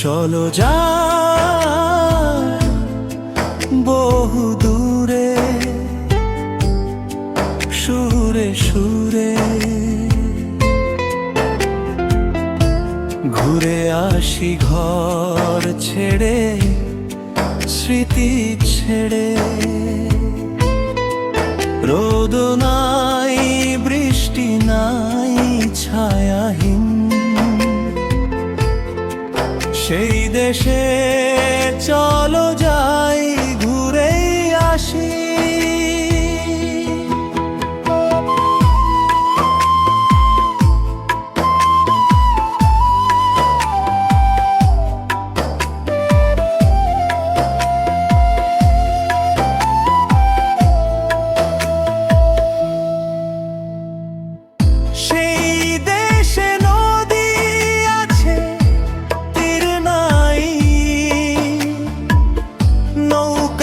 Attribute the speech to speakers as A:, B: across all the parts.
A: চলো যা বহু সুরে সুরে ঘুরে আসি ঘর ছেড়ে, স্মৃতি ছেড়ে। রোদ নাই, বৃষ্টি নাই, ছায়াহীন। সেই দেশে চলো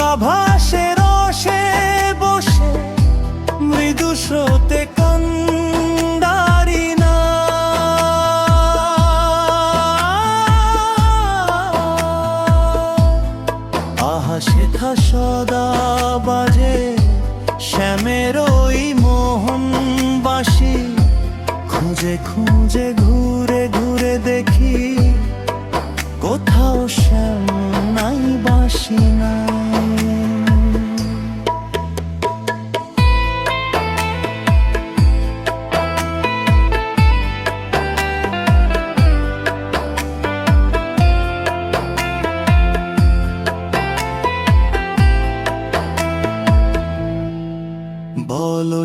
A: নৌকা ভাসে রসে বসে মৃদু স্রোতে কন্দারি না আহা শেখা সদা বাজে শ্যামের ওই মোহন বাসি খুঁজে খুঁজে ঘুরে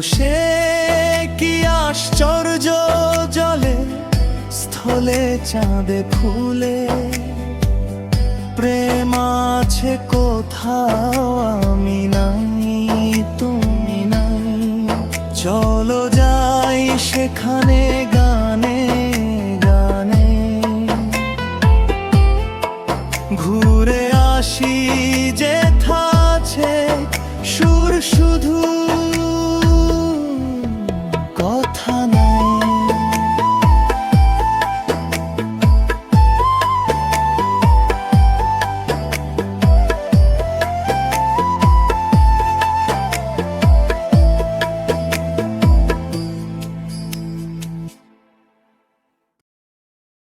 A: সে কি আশ্চর্য জলে, স্থলে চাঁদে ফুলে। প্রেম আছে কোথাও, আমি নাই, তুমি নাই। চলো যাই সেখানে